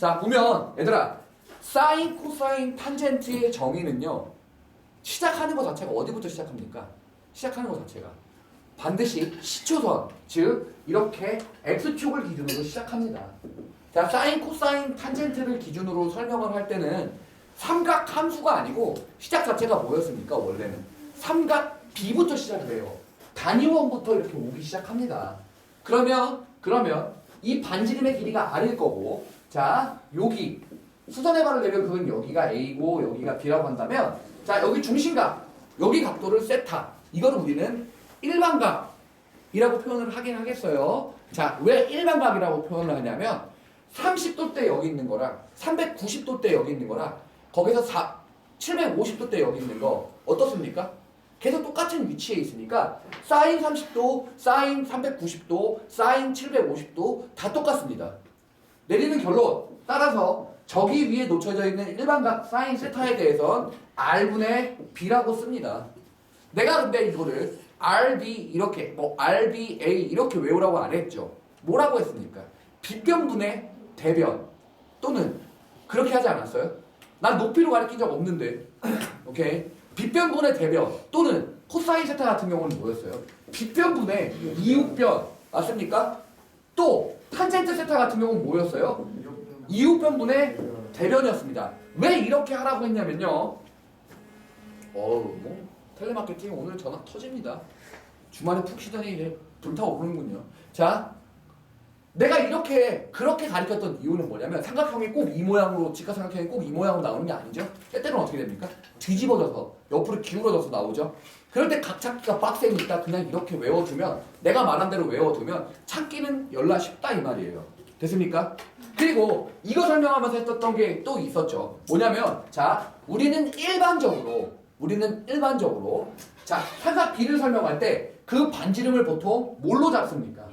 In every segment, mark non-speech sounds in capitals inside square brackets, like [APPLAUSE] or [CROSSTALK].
자, 보면 얘들아 사인, 코사인, 탄젠트의 정의는요. 시작하는 것 자체가 어디부터 시작합니까? 시작하는 것 자체가 반드시 시초선, 즉 이렇게 x축을 기준으로 시작합니다. 자, 사인, 코사인, 탄젠트를 기준으로 설명을 할 때는 삼각 함수가 아니고 시작 자체가 뭐였습니까? 원래는 삼각 B부터 시작이 돼요. 단위원부터 이렇게 오기 시작합니다. 그러면 그러면 이 반지름의 길이가 R일 거고 자 여기 수선의 발을 내면 그건 여기가 A고 여기가 B라고 한다면 자 여기 중심각 여기 각도를 세타 이거를 우리는 일반각이라고 표현을 하긴 하겠어요. 자 왜 일반각이라고 표현을 하냐면 30도 때 여기 있는 거랑 390도 때 여기 있는 거랑 거기서 4, 750도 때 여기 있는 거 어떻습니까? 계속 똑같은 위치에 있으니까 사인 30도, 사인 390도, 사인 750도 다 똑같습니다. 내리는 결론 따라서 저기 위에 놓쳐져 있는 일반각 사인 세타에 대해선 R분의 B라고 씁니다. 내가 근데 이거를 RB 이렇게 뭐 RBA 이렇게 외우라고 안 했죠. 뭐라고 했습니까? 빗변분의 대변 또는 그렇게 하지 않았어요? 난 높이로 가르친 적 없는데 [CLEARS THROAT] 오케이 빗변분의 대변 또는 코사인 세타 같은 경우는 뭐였어요? 빗변분의 이웃변 맞습니까? 또 탄젠트 세타 같은 경우는 뭐였어요? 이웃변분의 대변이었습니다. 왜 이렇게 하라고 했냐면요. 어우 뭐 텔레마케팅 오늘 전화 터집니다. 주말에 푹 쉬더니 불타오르는군요. 자, 내가 이렇게 그렇게 가르쳤던 이유는 뭐냐면 삼각형이 꼭 이 모양으로 직각 삼각형이 꼭 이 모양으로 나오는 게 아니죠. 때때로는 어떻게 됩니까? 뒤집어져서 옆으로 기울어져서 나오죠. 그럴 때 각 찾기가 빡세니까 그냥 이렇게 외워두면 내가 말한 대로 외워두면 찾기는 열나 쉽다 이 말이에요. 됐습니까? 그리고 이거 설명하면서 했었던 게 또 있었죠. 뭐냐면 자 우리는 일반적으로 우리는 일반적으로 자 삼각 B를 설명할 때 그 반지름을 보통 뭘로 잡습니까?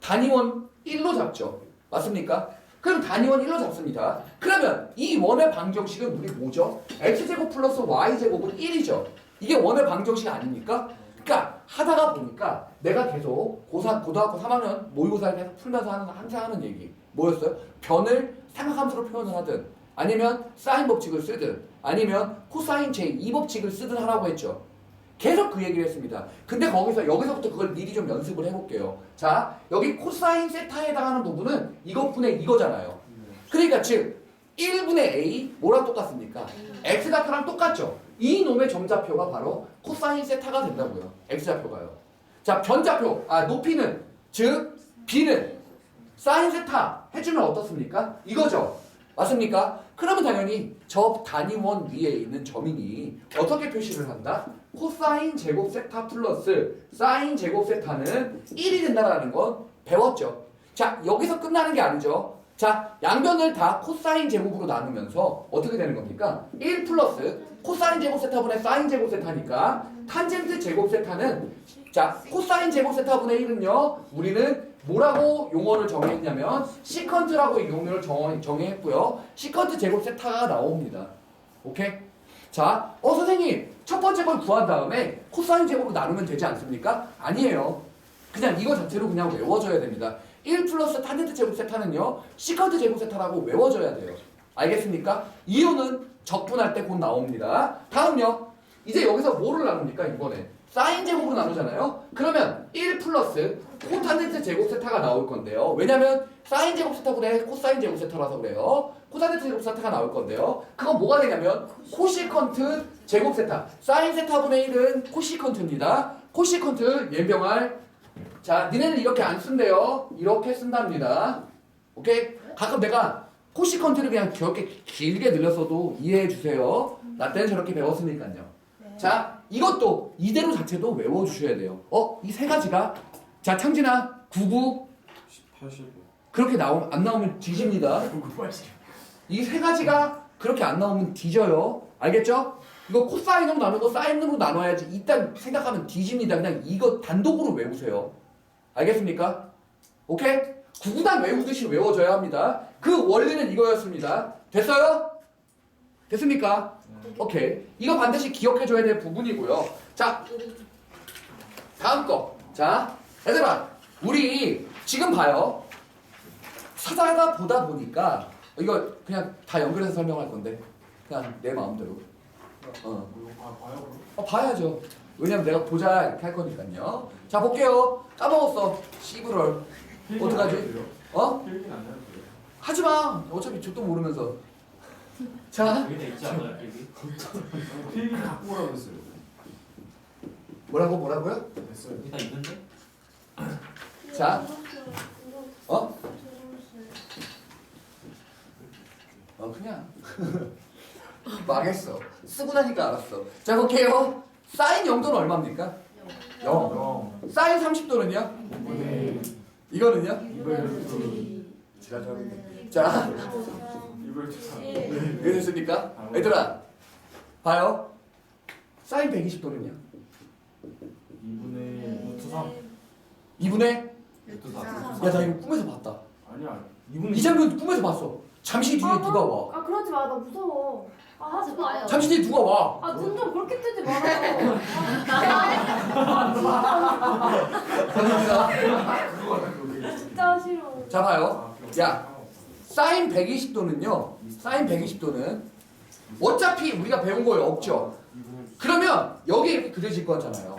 단위원 1로 잡죠. 맞습니까? 그럼 단위원 1로 잡습니다. 그러면 이 원의 방정식은 우리 뭐죠? x제곱 플러스 y제곱은 1이죠. 이게 원의 방정식 아닙니까? 그러니까 하다가 보니까 내가 계속 고사, 고등학교 3학년 모의고사를 계속 풀면서 하는, 항상 하는 얘기 뭐였어요? 변을 삼각함수로 표현을 하든 아니면 사인 법칙을 쓰든 아니면 코사인 제2 법칙을 쓰든 하라고 했죠. 계속 그 얘기를 했습니다. 근데 거기서 여기서부터 그걸 미리 좀 연습을 해볼게요. 자, 여기 코사인 세타에 해당하는 부분은 이것분의 이거잖아요. 그러니까 즉 1분의 a 뭐랑 똑같습니까? x 좌표랑 똑같죠. 이 놈의 점좌표가 바로 코사인 세타가 된다고요. x 좌표가요. 자, 변좌표 아 높이는 즉 b는 사인 세타 해주면 어떻습니까? 이거죠. 맞습니까? 그러면 당연히 저 단위원 위에 있는 점이니 어떻게 표시를 한다? 코사인 제곱 세타 플러스 사인 제곱 세타는 1이 된다라는 건 배웠죠. 자, 여기서 끝나는 게 아니죠. 자, 양변을 다 코사인 제곱으로 나누면서 어떻게 되는 겁니까? 1 플러스 코사인 제곱 세타분의 사인 제곱 세타니까 탄젠트 제곱 세타는 자, 코사인 제곱 세타분의 1은요. 우리는 뭐라고 용어를 정했냐면 시컨트라고 용어를 정, 정했고요. 시컨트 제곱 세타가 나옵니다. 오케이? 자, 어 선생님 첫 번째 걸 구한 다음에 코사인 제곱으로 나누면 되지 않습니까? 아니에요. 그냥 이거 자체로 그냥 외워줘야 됩니다. 1 플러스 탄젠트 제곱 세타는요. 시컨트 제곱 세타라고 외워줘야 돼요. 알겠습니까? 이유는 적분할 때 곧 나옵니다. 다음요. 이제 여기서 뭐를 나눕니까 이번에? 사인 제곱으로 나누잖아요. 그러면 1 플러스 코탄젠트 제곱 세타가 나올 건데요. 왜냐면 사인 제곱 세타분의 코사인 제곱 세타라서 그래요. 코탄젠트 제곱 세타가 나올 건데요. 그건 뭐가 되냐면 코시컨트 제곱 세타. 사인 세타분의 1은 코시컨트입니다. 코시컨트 예병할 자, 니네는 이렇게 안 쓴대요. 이렇게 쓴답니다. 오케이? 가끔 내가 코시컨트를 그냥 그렇게 길게 늘렸어도 이해해 주세요. 나 때는 저렇게 배웠으니까요. 자, 이것도 이대로 자체도 외워 주셔야 돼요. 어, 이 세 가지가 자, 창진아, 99 80. 그렇게 나오면 안 나오면 뒤집니다. 이 세 가지가 그렇게 안 나오면 뒤져요. 알겠죠? 이거 코사인으로 나누고 사인으로 나눠야지. 일단 생각하면 뒤집니다. 그냥 이거 단독으로 외우세요. 알겠습니까? 오케이? 구구단 외우듯이 외워줘야 합니다. 그 원리는 이거였습니다. 됐어요? 됐습니까? 오케이. 이거 반드시 기억해줘야 될 부분이고요. 자, 다음 거. 자, 얘들아, 우리 지금 봐요. 사다가 보다 보니까 이거 그냥 다 연결해서 설명할 건데 그냥 내 마음대로. 어. 아? 어, 봐야죠. 왜냐면 내가 보자 이렇게 할 거니까요. 자 볼게요. 까먹었어. 씨부럴. 어떡하지? 어? 필기는 안 해도 돼요. 하지 마. 어차피 족도 모르면서. 자 여기다 있지 않아요 필기? 필기 갖고 오라고 했어요. 뭐라고 뭐라고요? 됐어요. 여기다 있는데? 자. 어? 어 그냥 [LAUGHS] 망했어. 쓰고 나니까 알았어. 자 볼게요. 사인 0도는 얼마입니까? 0. 영. 사인 30도는요? 네. 이거는요? 지랄하겠네. 자 이걸 두 사. 이해됐습니까? 얘들아 봐요. 사인 120도는요? 2분의 루트 3. 2분의 루트 4. 야나 이거 꿈에서 봤다. 아니야. 이 장면 꿈에서 봤어. 잠시 뒤에 누가 와. 아 그러지 마, 나 무서워. 아 하지 마. 잠시 뒤에 누가 와. 아눈 좀 그렇게 뜨지 말아요. [LAUGHS] 그거다 그게. 진짜 싫어. 자 봐요. 아, 야. 사인 120도는요. 사인 120도는 어차피 우리가 배운 거에 없죠. 2분의 그러면 여기 이렇게 그려질 거잖아요.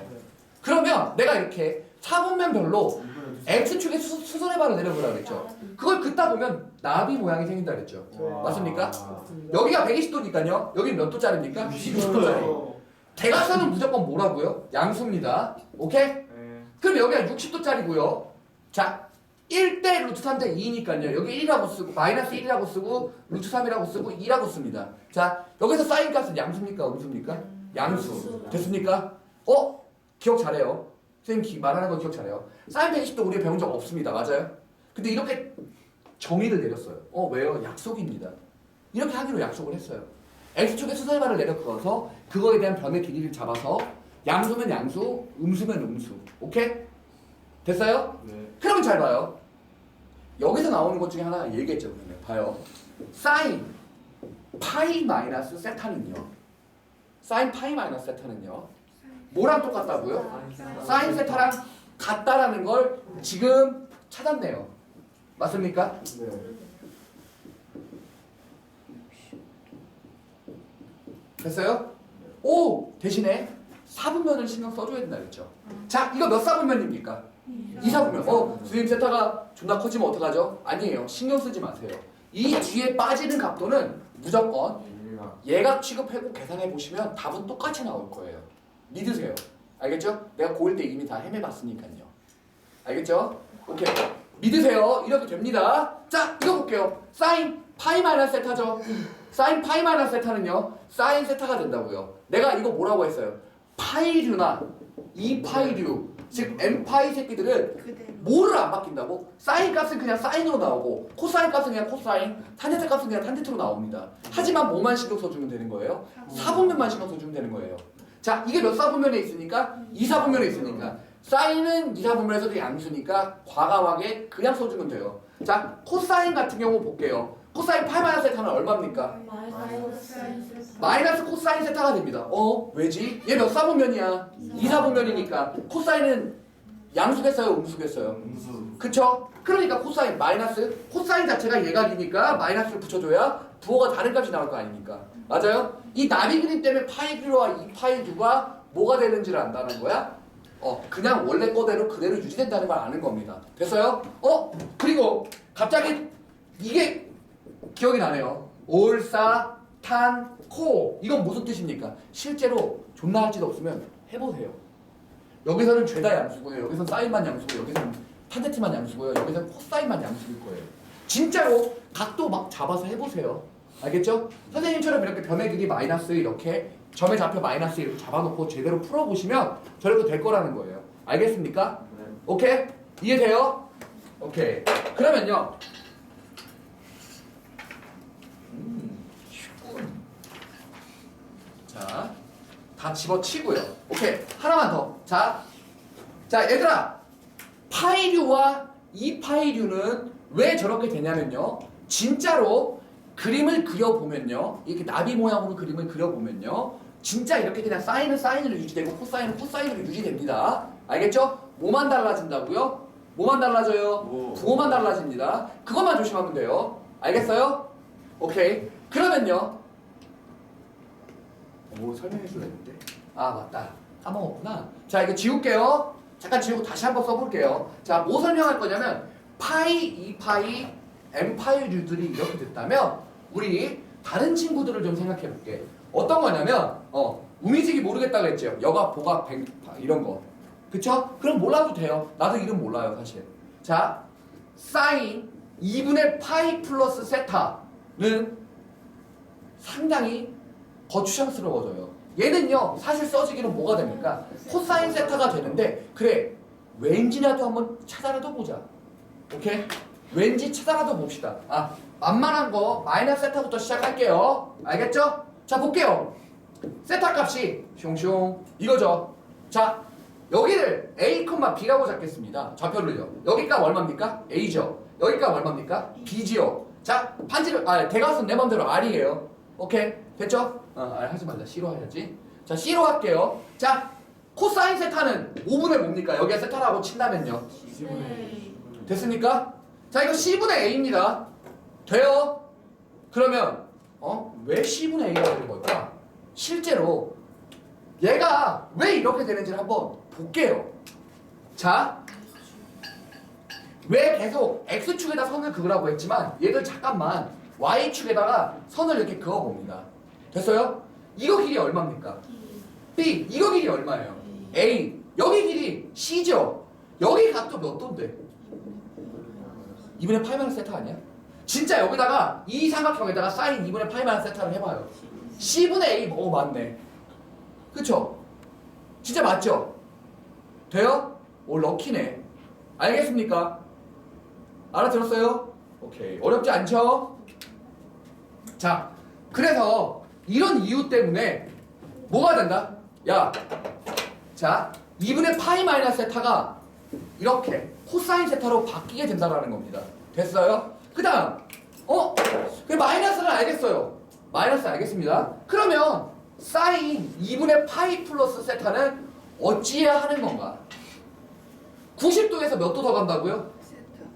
그러면 내가 이렇게 사분면별로 2분의 x축의 수, 수선의 발을 내려보라 그랬죠. 그걸 긋다 보면 나비 모양이 생긴다 그랬죠. 맞습니까? 여기가 120도니까요. 여기는 몇 도짜리입니까? 60도짜리. 대각선은 무조건 뭐라고요? 양수입니다. 오케이? 네. 그럼 여기가 60도짜리고요. 자, 1대 루트 3 대 2니까요. 여기 1이라고 쓰고 마이너스 1이라고 쓰고 루트 3이라고 쓰고 2라고 씁니다. 자, 여기서 사인 값은 양수입니까? 음수입니까? 양수. 됐습니까? 어? 기억 잘해요. 선생님 기- 말하는 거 기억 잘해요. 사인 120도 우리 배운 적 없습니다. 맞아요? 근데 이렇게 정의를 내렸어요. 어, 왜요? 약속입니다. 이렇게 하기로 약속을 했어요. X축의 수설발을 내려 그어서 그거에 대한 변의 길이를 잡아서 양수면 양수, 음수면 음수. 오케이? 됐어요? 네. 그러면 잘 봐요. 여기서 나오는 것 중에 하나 얘기했죠. 그러면 봐요. 사인 파이 마이너스 세타는요. 사인 파이 마이너스 세타는요. 뭐랑 똑같다고요? 사인 세타랑 같다라는 걸 지금 찾았네요. 맞습니까? 네. 됐어요? 오 대신에 사분면을 신경 써줘야 된다 그랬죠. 자 이거 몇 사분면입니까? 이 사분면. 어 선생님 세타가 존나 커지면 어떡하죠? 아니에요. 신경 쓰지 마세요. 이 뒤에 빠지는 각도는 무조건 얘가 예각 취급하고 계산해 보시면 답은 똑같이 나올 거예요. 믿으세요. 알겠죠? 내가 고1 때 이미 다 헤매봤으니까요. 알겠죠? 오케이. 믿으세요. 이렇게 됩니다. 자, 이거 볼게요. 사인 파이 마이너스 세타죠. 사인 파이 마이너스 세타는요. 사인 세타가 된다고요. 내가 이거 뭐라고 했어요? 파이류나 이파이류, 즉 n파이 새끼들은 뭐를 안 바뀐다고? 사인 값은 그냥 사인으로 나오고 코사인 값은 그냥 코사인, 탄젠트 값은 그냥 탄젠트로 나옵니다. 하지만 뭐만 신경 써주면 되는 거예요? 사분면만 신경 써주면 되는 거예요. 자, 이게 몇 사분면에 있으니까? 2사분면에 있으니까. 사인은 2사분면에서도 양수니까 과감하게 그냥 써주면 돼요. 자, 코사인 같은 경우 볼게요. 코사인 8 마이너스 세타는 얼마입니까? 마이너스 코사인 세타가 됩니다. 어? 왜지? 얘 몇 사분면이야? 2사분면이니까 코사인은 양수겠어요? 음수겠어요? 음수. 그쵸? 그러니까 코사인 마이너스 코사인 자체가 예각이니까 마이너스를 붙여줘야 부호가 다른 값이 나올 거 아닙니까? 맞아요? 이 나비 그림 때문에 파이류와 이 파이류가 뭐가 되는지를 안다는 거야? 어 그냥 원래 거대로 그대로 유지된다는 걸 아는 겁니다. 됐어요? 어? 그리고 갑자기 이게 기억이 나네요. 올사 탄, 코 이건 무슨 뜻입니까? 실제로 존나 할 짓 없으면 해보세요. 여기서는 죄다 양수고요. 여기서는 사인만 양수고 여기서는 탄제트만 양수고요. 여기서는 코사인만 양수일 거예요. 진짜로 각도 막 잡아서 해보세요. 알겠죠? 선생님처럼 이렇게 변의 길이 마이너스 이렇게 점의 좌표 마이너스 이렇게 잡아놓고 제대로 풀어보시면 저렇게 될 거라는 거예요. 알겠습니까? 네. 오케이? 이해돼요? 오케이. 그러면요. 음. 자, 다 집어치고요. 오케이. 하나만 더. 자, 자, 얘들아. 파이류와 이파이류는 왜 저렇게 되냐면요. 진짜로 그림을 그려보면요. 이렇게 나비 모양으로 그림을 그려보면요. 진짜 이렇게 그냥 사인은 사인으로 유지되고 코사인은 코사인으로 유지됩니다. 알겠죠? 뭐만 달라진다고요? 뭐만 달라져요? 오. 부호만 달라집니다. 그것만 조심하면 돼요. 알겠어요? 오케이. 그러면요. 뭐 설명해 줄라 했는데. 아 맞다. 까먹었구나. 자 이거 지울게요. 잠깐 지우고 다시 한번 써볼게요. 자 뭐 설명할 거냐면 파이, 2파이, m파이 류들이 이렇게 됐다면 우리 다른 친구들을 좀 생각해 볼게. 어떤 거냐면 어 우미직이 모르겠다 그랬죠. 여각, 보각, 백 이런 거. 그쵸? 그럼 몰라도 돼요. 나도 이름 몰라요 사실. 자 사인 2분의 파이 플러스 세타는 상당히 거추장스러워져요. 얘는요 사실 써지기는 뭐가 됩니까? 코사인 세타가 되는데 그래 왠지라도 한번 찾아라도 보자. 오케이? 왠지 찾아라도 봅시다. 아 만만한 거 마이너스 세타부터 시작할게요. 알겠죠? 자 볼게요. 세타 값이 숑숑 이거죠. 자 여기를 a, b라고 잡겠습니다. 좌표를요. 여기 값 얼마입니까? a죠. 여기 값 얼마입니까? b지요. 자 반지를 아 대각선 내 맘대로 r이에요. 오케이 됐죠? 어, R 하지 말자 C로 해야지. 자 C로 할게요. 자 코사인 세타는 5분의 뭡니까? 여기가 세타라고 친다면요. 네. 됐습니까? 자 이거 C분의 A입니다. 돼요? 그러면 어? 왜 C분의 A가 되는 걸까? 실제로 얘가 왜 이렇게 되는지를 한번 볼게요. 자, 왜 계속 X축에다 선을 그으라고 했지만 얘들 잠깐만 Y축에다가 선을 이렇게 그어봅니다. 됐어요? 이거 길이 얼마입니까? B, 이거 길이 얼마예요? A, 여기 길이 C죠? 여기 각도 몇 도인데? 2분의 8마이너스 세타 아니야? 진짜 여기다가 이 삼각형에다가 사인 2분의 8마이너스 세타를 해봐요. C분의 A 뭐 맞네. 그쵸? 진짜 맞죠? 돼요? 오 럭키네. 알겠습니까? 알아들었어요? 오케이. 어렵지 않죠? 자, 그래서 이런 이유 때문에 뭐가 된다? 야, 자, 2분의 파이 마이너스 세타가 이렇게 코사인 세타로 바뀌게 된다라는 겁니다. 됐어요? 그 다음, 어? 그 마이너스를 알겠어요. 마이너스 알겠습니다. 그러면 사인 2분의 파이 플러스 세타는 어찌해야 하는 건가? 90도에서 몇 도 더 간다고요?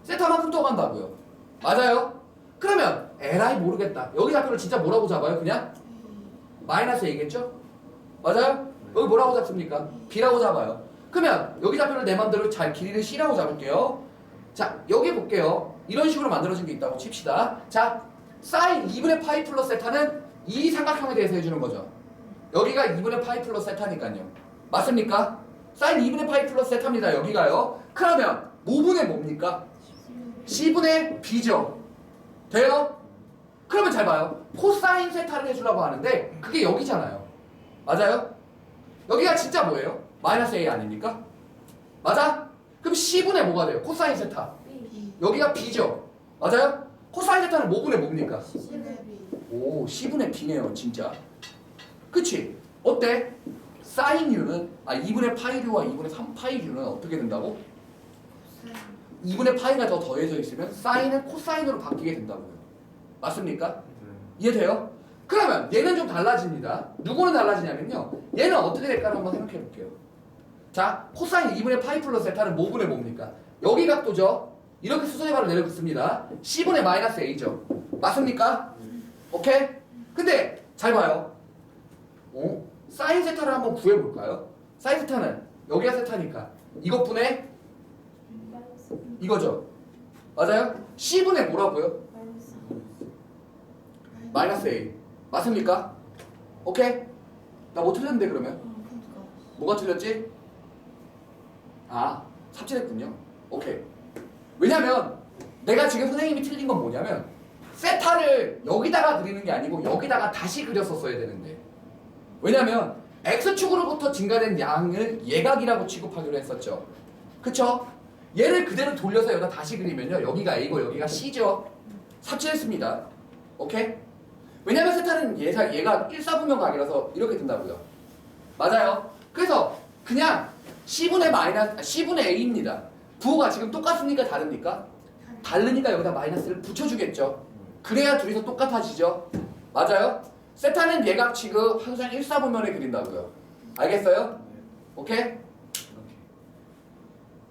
세타 만큼 더 간다고요. 맞아요? 그러면 에라이 모르겠다. 여기 좌표를 진짜 뭐라고 잡아요? 그냥 마이너스 A겠죠? 맞아요? 여기 뭐라고 잡습니까? B라고 잡아요. 그러면 여기 좌표를 내 맘대로 잘 길이를 C라고 잡을게요. 자, 여기 볼게요. 이런 식으로 만들어진 게 있다고 칩시다. 자, 사인 2분의 파이 플러스 세타는 이 삼각형에 대해서 해주는 거죠. 여기가 2분의 파이 플러스 세타니까요. 맞습니까? 사인 2분의 파이 플러스 세타입니다. 여기가요. 그러면 5분의 뭡니까? C분의 B죠. 돼요? 그러면 잘 봐요. 코사인 세타를 해주려고 하는데 그게 여기잖아요. 맞아요? 여기가 진짜 뭐예요? 마이너스 A 아닙니까? 맞아? 그럼 C분의 뭐가 돼요? 코사인 세타. 여기가 B죠. 맞아요? 코사인 세타는 뭐분의 뭡니까? 오, C분의 B네요, 진짜. 그치? 어때? 사인 U는, 아, 2분의 파이 U와 2분의 3파이 U는 어떻게 된다고? 2분의 파이가 더 더해져 있으면 사인은 코사인으로 바뀌게 된다고요. 맞습니까? 이해돼요? 그러면 얘는 좀 달라집니다. 누구는 달라지냐면요. 얘는 어떻게 될까를 한번 생각해 볼게요. 자, 코사인 2분의 파이 플러스 세타는 뭐분의 뭡니까? 여기 각도죠? 이렇게 수선의 발을 내려긋습니다. C분의 마이너스 A죠. 맞습니까? 오케이? 근데 잘 봐요. 어? 사인 세타를 한번 구해볼까요? 사인 세타는 여기가 세타니까 이것분의 이거죠. 맞아요? C분의 뭐라고요? 마이너스 A. 맞습니까? 오케이? 나 뭐 틀렸는데 그러면? 뭐가 틀렸지? 아, 삽질했군요. 오케이. 왜냐면 내가 지금 선생님이 틀린 건 뭐냐면 세타를 여기다가 그리는 게 아니고 여기다가 다시 그렸었어야 되는데 왜냐면 x축으로부터 증가된 양을 예각이라고 취급하기로 했었죠. 그쵸? 얘를 그대로 돌려서 여기다 다시 그리면요 여기가 A고 여기가 C죠. 삽질했습니다. 오케이? 왜냐면 세타는 얘가, 얘가 1사분면 각이라서 이렇게 된다고요. 맞아요. 그래서 그냥 C분의 마이너스, 아, C분의 A입니다. 부호가 지금 똑같습니까? 다릅니까? 다르니까 여기다 마이너스를 붙여주겠죠. 그래야 둘이서 똑같아지죠. 맞아요? 세타는 예각 취급 항상 1사분면에 그린다고요. 알겠어요? 오케이?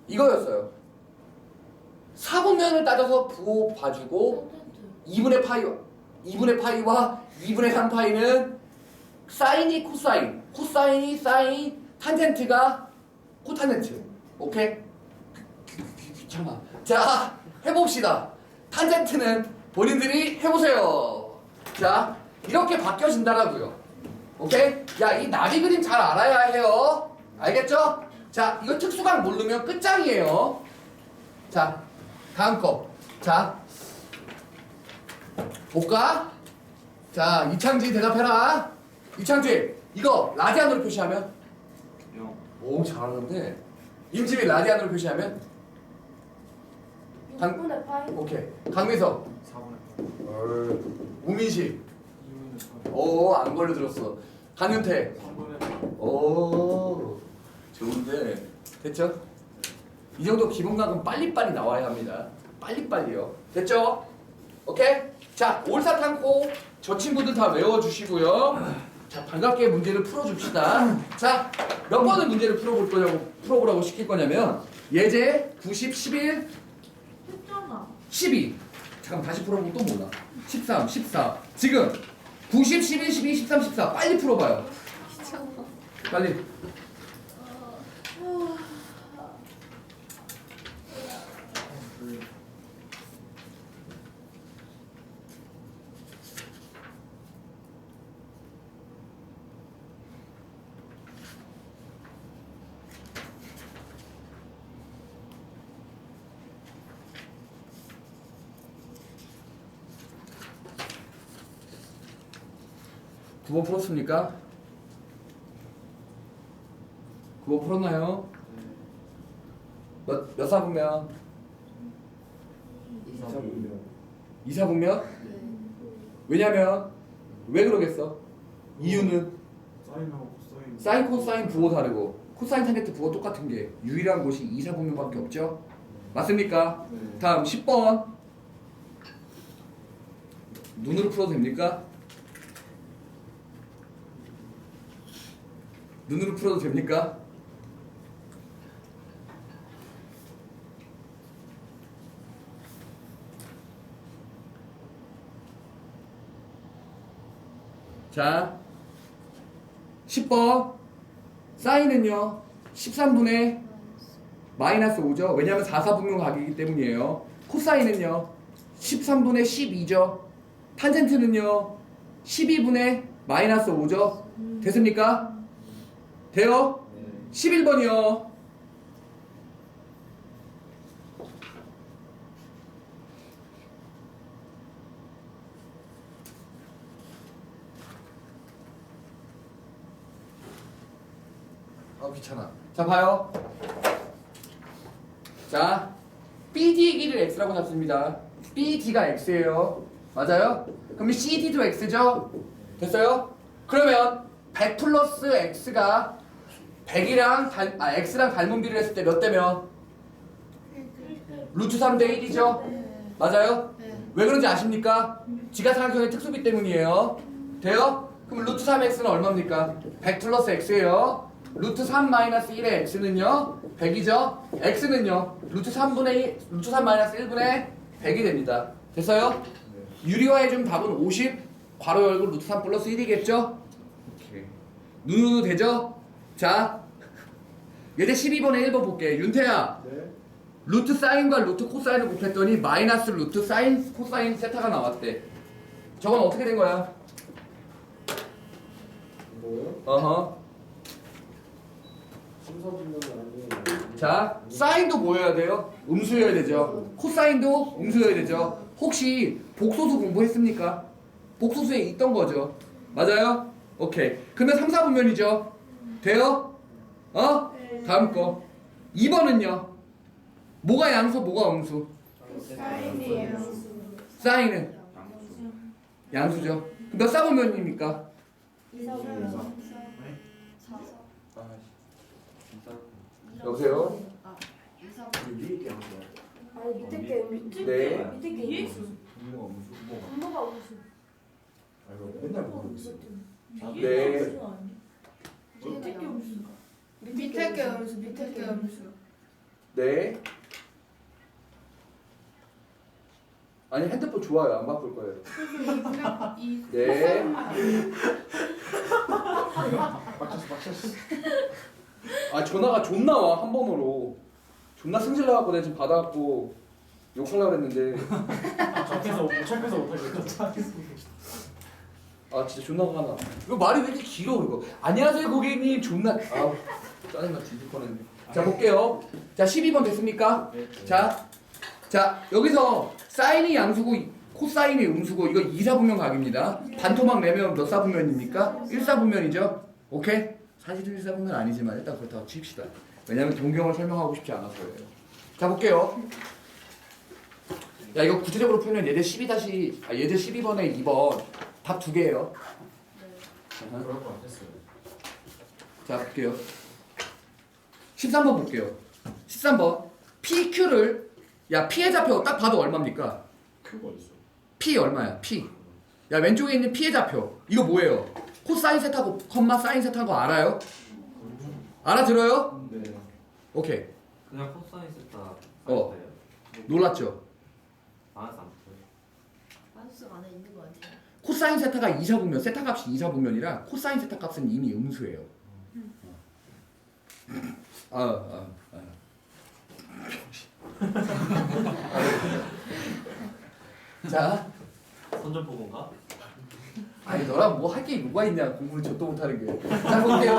이거였어요. 사분면을 따져서 부호 봐주고 2분의 파이 2분의 파이와 2분의 3 파이는 사인이 코사인, 코사인이 사인, 탄젠트가 코탄젠트. 오케이? 귀찮아. 자, 해봅시다. 탄젠트는 본인들이 해보세요. 자, 이렇게 바뀌어진다라고요. 오케이? 야, 이 나비 그림 잘 알아야 해요. 알겠죠? 자, 이거 특수강 모르면 끝장이에요. 자, 다음 거. 자, 볼까? 자, 이창지 대답해라. 이창지, 이거 라디안으로 표시하면? 영. 오, 잘하는데. 임지민 라디안으로 표시하면? 당- 6분의 파이 오케이. 강미석, 4분의 우민식, 2분의 3. 오, 안 걸려 들었어. 강윤태, 3분의 오, 좋은데. 됐죠? 이 정도 기본 각은 빨리빨리 나와야 합니다. 빨리빨리요. 됐죠? 오케이? 자, 올사탕고 저 친구들 다 외워주시고요. 자, 반갑게 문제를 풀어줍시다. 자, 몇 번의 문제를 풀어볼 거냐고, 풀어보라고 시킬 거냐면, 예제 90, 11, 했잖아 12. 잠깐 다시 풀어보면 또 몰라. 13, 14. 지금 90, 11, 12, 13, 14. 빨리 풀어봐요. 빨리. 구번 풀었습니까? 9번 풀었나요? 몇, 몇 사분면? 2 4분면? 왜냐면 왜 그러겠어? 이유는 사인하고 코사인. 사인 코사인 부호 다르고 코사인 탄젠트 부호 똑같은 게 유일한 곳이 2 4분면밖에 없죠? 맞습니까? 네. 다음 10번 눈으로 풀어도 됩니까? 눈으로 풀어도 됩니까? 자 10번 사인은요 13분의 마이너스 5죠. 왜냐하면 4, 4분면 각이기 때문이에요. 코사인은요. 13분의 12죠. 탄젠트는요. 12분의 마이너스 5죠. 됐습니까? 돼요? 11번이요. 아 귀찮아. 자 봐요. 자, BD의 길이를 x라고 잡습니다. BD가 x예요. 맞아요? 그럼 CD도 x죠? 됐어요? 그러면 100 플러스 x가 100이랑 닮, 아 x랑 닮은 비를 했을 때 몇 대면? 루트 3대 1이죠? 맞아요? 왜 그런지 아십니까? 지가상학형의 특수비 때문이에요. 돼요? 그럼 루트 3x는 얼마입니까? 100 플러스 x예요. 루트 3 마이너스 1의 x는요? 100이죠? x는요? 루트 3분의 1, 루트 3 마이너스 1분의 100이 됩니다. 됐어요? 유리화해 준 답은 50, 괄호 열고 루트 3 플러스 1이겠죠? 오케이. 눈으로 되죠? 자, 예제 12번에 1번 볼게. 윤태야, 네. 루트 사인과 루트 코사인을 곱했더니 마이너스 루트 사인 코사인 세타가 나왔대. 저건 어떻게 된 거야? 뭐요? 어허. 심사분면 아니에요. 자, 사인도 뭐여야 돼요? 음수여야 되죠. 코사인도 음수여야 되죠. 혹시 복소수 공부했습니까? 복소수에 있던 거죠. 맞아요? 오케이. 그러면 3, 4분면이죠. 돼요? 어? 다음 거. 2번은요. 뭐가 양수, 뭐가 음수? 사인이에요 사인은 양수죠. 몇 사분면입니까? 2, 4, 5, 여보세요? 아니 밑에 게 밑에 네. 밑에 게 분모가 무슨 뭐? 분모가 무슨 아이고 맨날 모르겠어. 네. 밑에 게 무슨 밑에 게 음수, 밑에 게 음수. 네. 아니 핸드폰 좋아요. 안 바꿀 거예요. 이 네. 빡쳤어 빡쳤어. 아 전화가 존나 와 한 번으로 존나 승질 나갖고 내가 지금 받아갖고 욕하려고 했는데 착해서 착해서 못하겠다. 아 진짜 존나 화가 나. 이거 말이 왜 이렇게 길어 이거? 안녕하세요 고객님. 존나 아우 짜증나 뒤질 뻔했네. 자 볼게요. 자 12번 됐습니까? 자, 자 여기서 사인이 양수고 코사인이 음수고 이거 2사분면 각입니다. 반토막 내면 몇 사분면입니까? 1사분면이죠? 오케이? 사실은 1사분면 아니지만 일단 그렇다고 칩시다. 왜냐면 동경을 설명하고 싶지 않아서예요. 자 볼게요. 야 이거 구체적으로 풀면 예제 12 다시 아, 예제 12번에 2번 답 두 개예요 그럴 것 같았어요. 자 볼게요 13번 볼게요 13번 PQ를 야 P의 좌표 딱 봐도 얼마입니까? P 얼마야? P 야 왼쪽에 있는 P의 좌표 이거 뭐예요? 코사인 세타고 컴마 사인 세타인 거 알아요? 알아들어요? 네. 오케이 그냥 코사인 세타 어. 놀랐죠? 마이너스 안 붙어요. 마우스 안에 있는 거 아니에요? 코사인 세타가 2사 분면 세타 값이 2사 분면이라 코사인 세타 값은 이미 음수예요 아, 아, 아. [LAUGHS] 자 선전 보고인가? 아니 너랑 뭐 할 게 뭐가 있냐 공부를 저도 못하는 게. 자 볼게요.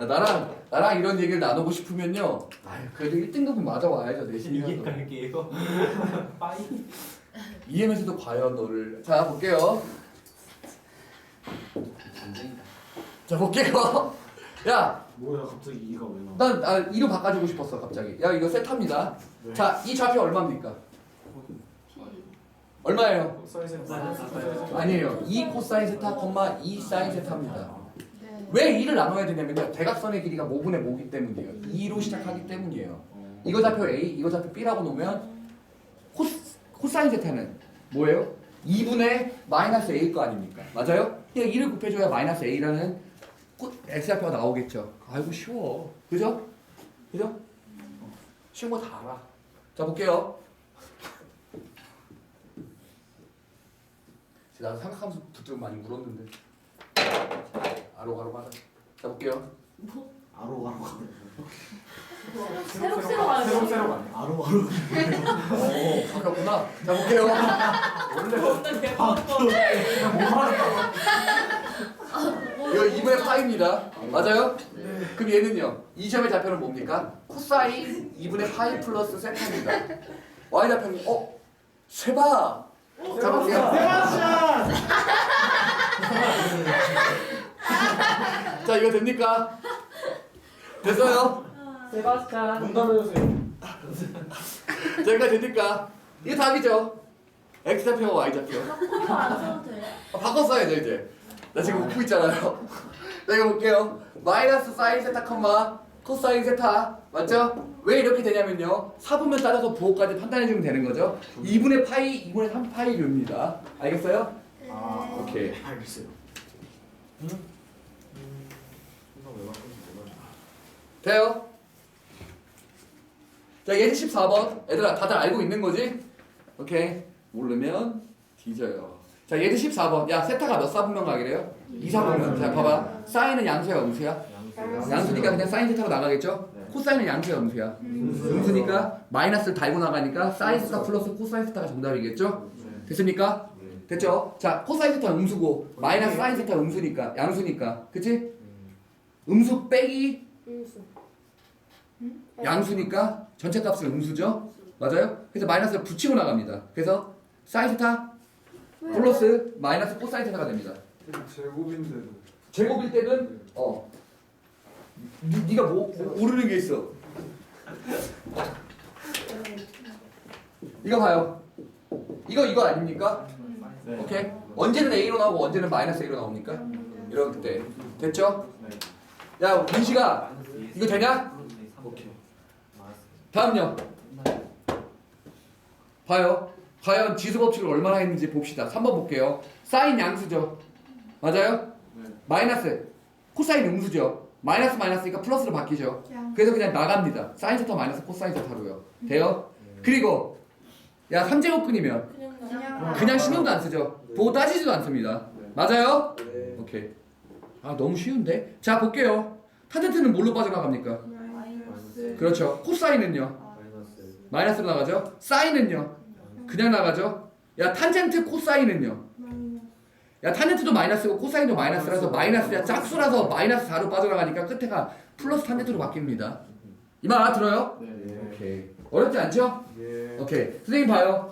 야, 나랑 나랑 이런 얘기를 나누고 싶으면요. 아유 그래도 1등급은 맞아 와야죠 이게 내신이라도. 갈게요. 빠이. [LAUGHS] EM에서도 과연 너를. 자 볼게요. 전쟁이다. 자 볼게요. [LAUGHS] 야, 뭐야 갑자기 이가 왜 나와? 난 아, 이로 바꿔주고 싶었어 갑자기. 야 이거 세타입니다. 네. 자 이 좌표 얼마입니까? 얼마예요? 사이즈 아니에요. 2 코사인 세타, 콤마 2 사인 세타입니다. 네. 왜 2를 나눠야 되냐면요. 대각선의 길이가 모분의 모기 때문이에요. 2로 시작하기 때문이에요. 이거 좌표 A, 이거 좌표 B라고 놓으면 코, 코사인 세타는 뭐예요? 2분의 마이너스 A일 거 아닙니까? 맞아요? 그냥 2를 곱해줘야 마이너스 A라는 코- X좌표가 나오겠죠. 아이고 쉬워. 그죠? 그죠? 쉬운 거 다 알아. 자 볼게요. 나도 생각하면서 좀 많이 물었는데 아로가로 맞아. 자 볼게요. 아로 아로. 새록새록 하는 새록 거. 새록 아니. 아로 아로. 오 바뀌었구나. 자 볼게요. [LAUGHS] 이거 2분의 파입니다. 맞아요? 그럼 얘는요. 이 점의 좌표는 뭡니까? 코사인 2분의 파이 플러스 세타입니다. y 좌표는 어? 세바. 자 볼게요. 자 이거 됩니까? 됐어요? 세바스찬. 문담해 주세요. 자 이거 됩니까? 이거 답이죠? x 좌표와 y 좌표. 코너 안 써도 돼요? 아, 바꿨어야죠 이제 나 지금 웃고 있잖아요 자 이거 볼게요 마이너스 사인 세타 컴마 코사인 세타 맞죠? 왜 이렇게 되냐면요 사분면 따라서 부호까지 판단해주면 되는 거죠 2분의 파이 2분의 3 파이 류입니다 알겠어요? 아 오케이. 알겠어요. 응? 이거 왜 몰라. 돼요? 자 예제 14번 얘들아 다들 알고 있는 거지? 오케이 모르면 뒤져요 자 예제 14번 야 세타가 몇 사분면 각이래요? 2 사분면 자 봐봐 사인은 양수야 음수야? 양수니까 그냥 사인 세타로 나가겠죠? 네. 코사인은 양수야 음수야? 음수니까 마이너스를 달고 나가니까 사인 세타 플러스 코사인 세타가 정답이겠죠? 네. 됐습니까? 네. 됐죠? 자 코사인 세타 음수고 마이너스 사인 세타 음수니까 양수니까 그치? 음수 빼기 음수. 양수니까 전체 값은 음수죠? 맞아요? 그래서 마이너스를 붙이고 나갑니다. 그래서 사인 세타 플러스 마이너스 코사인 세타가 됩니다. 제곱인데도. 제곱일 때는 어 니, 니가 뭐, 뭐 모르는 게 있어. 이거 봐요. 이거 이거 아닙니까? 네. 오케이. 언제는 A로 나오고 언제는 마이너스 A로 나옵니까? 이럴 때 됐죠? 네. 야 민식아 이거 되냐? 다음요. 봐요. 과연 지수 법칙을 얼마나 했는지 봅시다. 3번 볼게요. 사인 양수죠. 맞아요? 네. 마이너스. 코사인 음수죠. 마이너스 마이너스니까 플러스로 바뀌죠. 양. 그래서 그냥 나갑니다. 사인 세타 마이너스 코사인 세타로요. 돼요? 그리고 야 3제곱근이면 그냥 그냥 그냥 신경도 안 쓰죠. 보고 따지지도 않습니다. 맞아요? 네. 오케이. 아 너무 쉬운데? 자 볼게요. 탄젠트는 뭘로 빠져나갑니까? 마이너스 그렇죠. 코사인은요? 마이너스. 마이너스로 나가죠. 사인은요? 그냥 나가죠. 야 탄젠트 코사인은요? 야 탄젠트도 마이너스고 코사인도 마이너스라서 마이너스야 짝수라서 마이너스 4로 빠져나가니까 끝에가 플러스 탄젠트로 바뀝니다. 이 말 알아들어요? 네. 오케이. 어렵지 않죠? 예. 오케이. 선생님 봐요.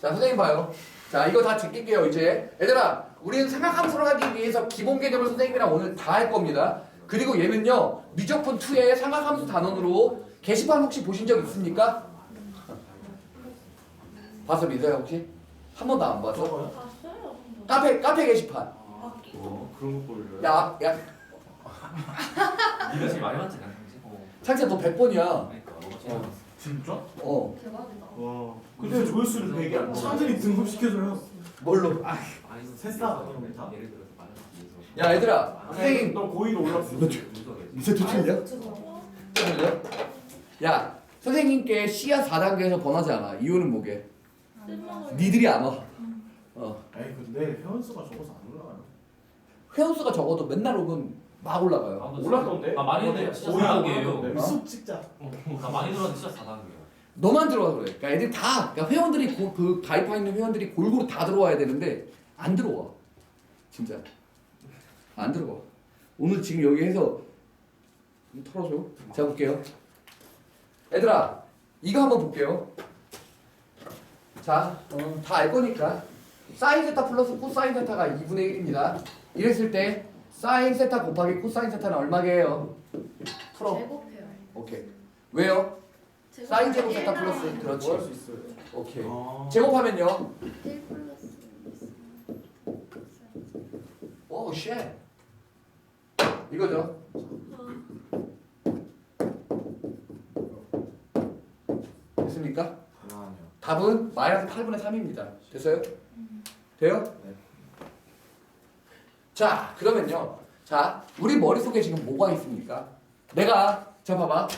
자, 선생님 봐요. 자, 이거 다 제낄게요, 이제. 얘들아, 우리는 생각함수로 하기 위해서 기본 개념을 선생님이랑 오늘 다 할 겁니다. 그리고 얘는요, 미적분 2의 삼각함수 단원으로 게시판 혹시 보신 적 있습니까? 봤어, 민서야, 혹시? 한 번도 안 봤어? 봤어요. 카페, 카페 게시판. 어, 그런 거 보여줘요? 야, 야, 네가 제일 많이 나. 어. 창재 너 100번이야. 그러니까 너가 제일 어. 진짜? 어, 대박이다. 와. 근데 조회수를 되게 안 차들이 등급시켜줘요. 뭘로? 아니 새싹 아니면 다? 예를 마이너스 야, 얘들아, 선생님. 너 고의로 올랐어. 이제 도출이야? 잠깐만요. 야, 선생님께 C야 4단계에서 번하지 않아. 이유는 뭐게? 니들이 안 와. 어. 아니 근데 회원수가 적어서 안 올라가요. 회원수가 적어도 맨날 오면 막 올라가요. 올랐던데? 아 많이 했는데 진짜 오히려 4단계예요. 올랐던데. 쑥 찍자. 나 많이 들었는데 진짜 4단계야. 너만 들어와서 그래. 그러니까 애들 다, 그러니까 회원들이 고, 그 가입하 있는 회원들이 골고루 다 들어와야 되는데 안 들어와. 진짜 안 들어와. 오늘 지금 여기 해서 좀 털어줘. 자 볼게요. 얘들아, 이거 한번 볼게요. 자, 어, 다알 거니까 사인 세타 플러스 코사인 세타가 2분의 1입니다. 이랬을 때 사인 세타 곱하기 코사인 세타는 얼마게요? 풀어. 제곱해요. 오케이. 왜요? 사인 제곱 세타 플러스 뭐할 그렇지. 수 있어요? 오케이. 아. 제곱하면요. 1 플러스 오 쉣. 이거죠. 됐습니까? 아니요. 답은 마이너스 8분의 3입니다. 됐어요? 돼요? 네. 자, 그러면요. 자, 우리 머릿속에 지금 뭐가 있습니까? 내가, 자, 봐봐.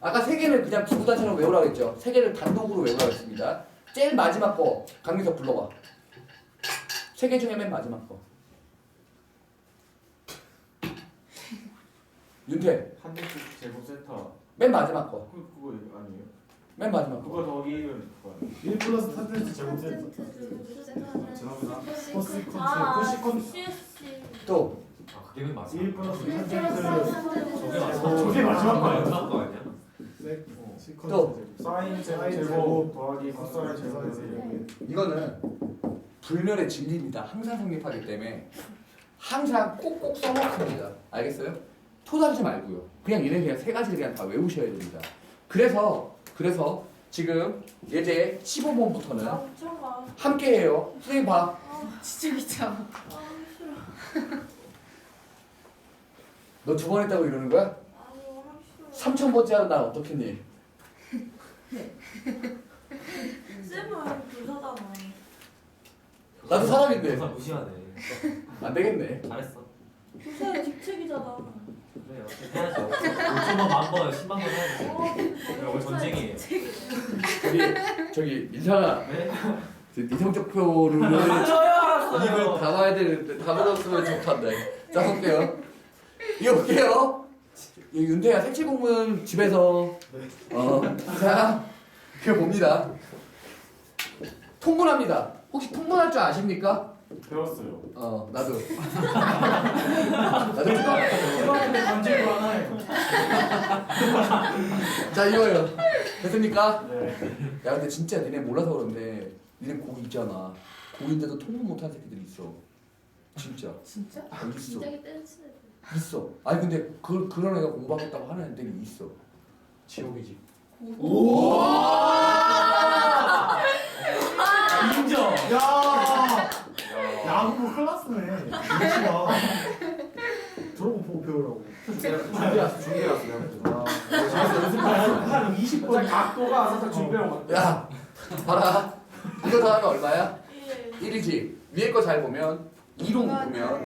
아까 세 개를 그냥 기부단처럼 외우라고 했죠. 세 개를 단독으로 외우라고 했습니다. 제일 마지막 거, 강민석 불러봐. 세 개 중에 맨 마지막 거. 윤태, 한대씩 제곱 세타. 맨 마지막 거. 그 그거 아니에요? 맨 마지막 거. 그거 더하기는 그거 아니에요? 1 플러스 탄젠트 제곱 세트. 죄송합니다. 코시컨트 아, 코시컨트. 또, 아 그게 왜 맞아? 1 플러스 일 탄젠트. 저게 맞아. 어, 저게 마지막 거예요. 마지막 거 아니야? 네. 어. 또. 사인 제곱 사인 제곱 제곱 더하기 코사인 제곱. 이거는 불멸의 진리입니다. 항상 성립하기 때문에 항상 꼭꼭 써먹습니다. 알겠어요? 토다르지 말고요. 그냥 얘네 그냥 세 가지를 그냥 다 외우셔야 됩니다. 그래서 그래서 지금 예제 15번부터는 엄청 많아. 함께 해요. 선생님 봐. 진짜 귀찮아 [LAUGHS] 아 싫어. 너 두 번 했다고 이러는 거야? 아니 싫어. 3천 번째 하는 날 어떻겠니? [LAUGHS] 쌤은 부서잖아. 나도 사람인데 영상 무시하네. 안 되겠네. 잘했어. 부서의 직책이잖아. 그래 어떻게 해야죠. 5천만 만번 10만 번 해야지. 그래, 오늘 전쟁이에요. 저기 저기 민상아, 네? 저 이성적표를 저요 이걸 담아야 되는데 담아놨으면 좋던데. 자 볼게요. 이거 볼게요. 이 윤태야 색칠 공부는 집에서 어, 자 이거 봅니다. 통분합니다. 혹시 통분할 줄 아십니까? 배웠어요. 어 나도 나도 초등학교 관제로 하나에. 자 이거요. 됐습니까? 네. 야 근데 진짜 니네 몰라서 그런데 니네 고기 있잖아. 고기인데도 통분 못한 새끼들이 있어. 진짜. 진짜? 어, 있어. 진작에 때려치는 애들. 있어. 아니 근데 그 그런 애가 공부하겠다고 하는 애들이 있어. 지옥이지. 인정. 야. 야구 클라스네. 역시나. 저러고 보고 배우라고. 준비했어. 준비했어. 한 20번 각도가 살짝 준비하고. 야, 봐라. 이거 더하면 얼마야? 예. 1이지. 위에 거 잘 보면 2로 묶으면